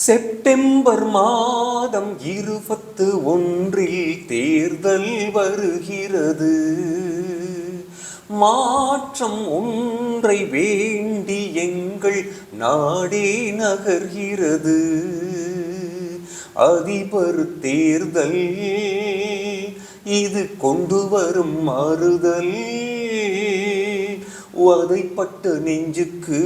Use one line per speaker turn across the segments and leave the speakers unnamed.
September மாதம் இருபத்து ஒன்றில் தேர்தல் வருகிறது. மாற்றம் ஒன்றை வேண்டி எங்கள் நாடே நகர்கிறது. அதிபர் தேர்தல் இது கொண்டு வரும் மாறுதல். வதைப்பட்ட நெஞ்சுக்கு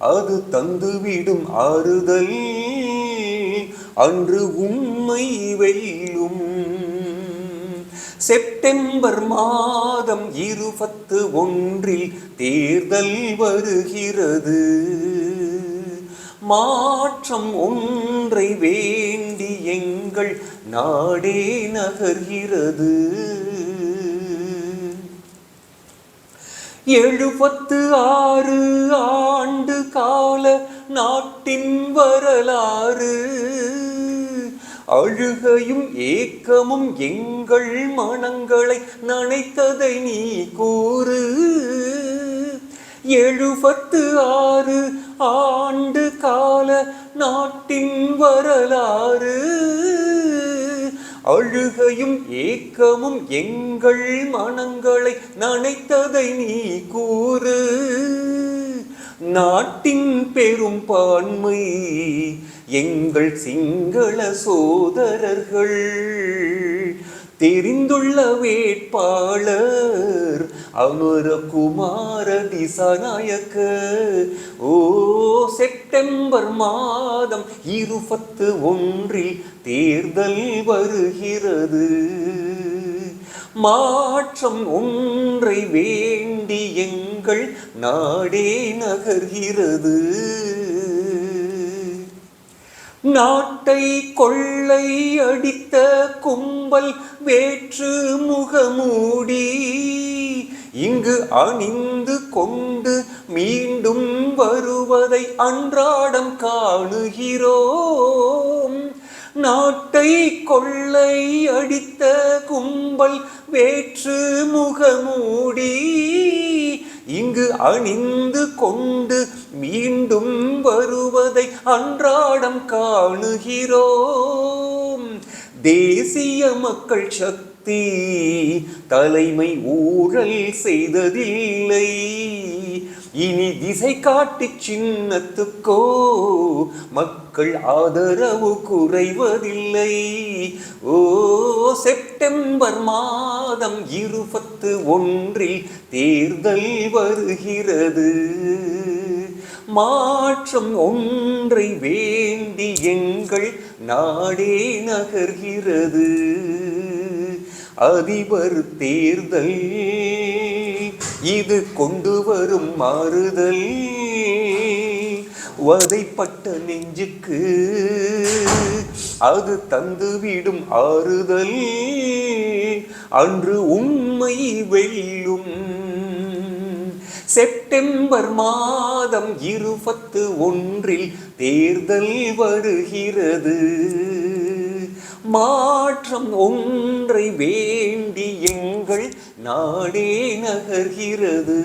அது தந்துவிடும் ஆறுதல் அன்று உண்மை வெல்லும். செப்டம்பர் மாதம் இருபத்து ஒன்றில் தேர்தல் வருகிறது. மாற்றம் ஒன்றை வேண்டி எங்கள் நாடே நகர்கிறது. எழுபத்து ஆறு ஆண்டு கால நாட்டின் வரலாறு. அழுகையும் ஏக்கமும் எங்கள் மனங்களை நனைத்ததை நீ கூறு. எழுபத்து ஆறு ஆண்டு கால நாட்டின் வரலாறு. அழுகையும் ஏக்கமும் எங்கள் மனங்களை நனைத்ததை நீ கூறு. நாட்டின் பெரும் பான்மை எங்கள் சிங்கள சோதரர்கள். தெரிந்துள்ள வேட்பாளர் அமரகுமார திசாநாயக்க. ஓ செப்டம்பர் மாதம் இருபத்து ஒன்றில் தேர்தல் வருகிறது. மாற்றம் ஒன்றை வேண்டி எங்கள் நாடே நகர்கிறது. நாட்டை கொள்ளை அடித்த கும்பல் வேற்று முகமூடி. இங்கு அணிந்து கொண்டு மீண்டும் வருவதை அன்றாடம் காணுகிறோம். நாட்டை கொள்ளை அடித்த கும்பல் வேற்று முகமூடி. இங்கு அணிந்து கொண்டு மீண்டும் வருவதை அன்றாடம் காணுகிறோம். தேசிய மக்கள் சக்தி தலைமை ஊழல் செய்ததில்லை. இனி திசை காட்டி சின்னத்துக்கோ? மக்கள் ஆதரவு குறைவதில்லை. ஓ செப்டம்பர் மாதம் இருபத்து ஒன்றில் தேர்தல் வருகிறது. மாற்றம் ஒன்றை வேண்டி எங்கள் நாடே நகர்கிறது. அதிபர் தேர்தல் இது கொண்டு வரும் மாறுதல். வதைப்பட்ட நெஞ்சுக்கு அது தந்துவிடும் ஆறுதல். அன்று உண்மை வெல்லும் செப்டம்பர் மாதம் இருபத்து ஒன்றில் தேர்தல் வருகிறது. மாற்றம் ஒன்றை வேண்டிய உங்கள் நாடே நகர்கிறது.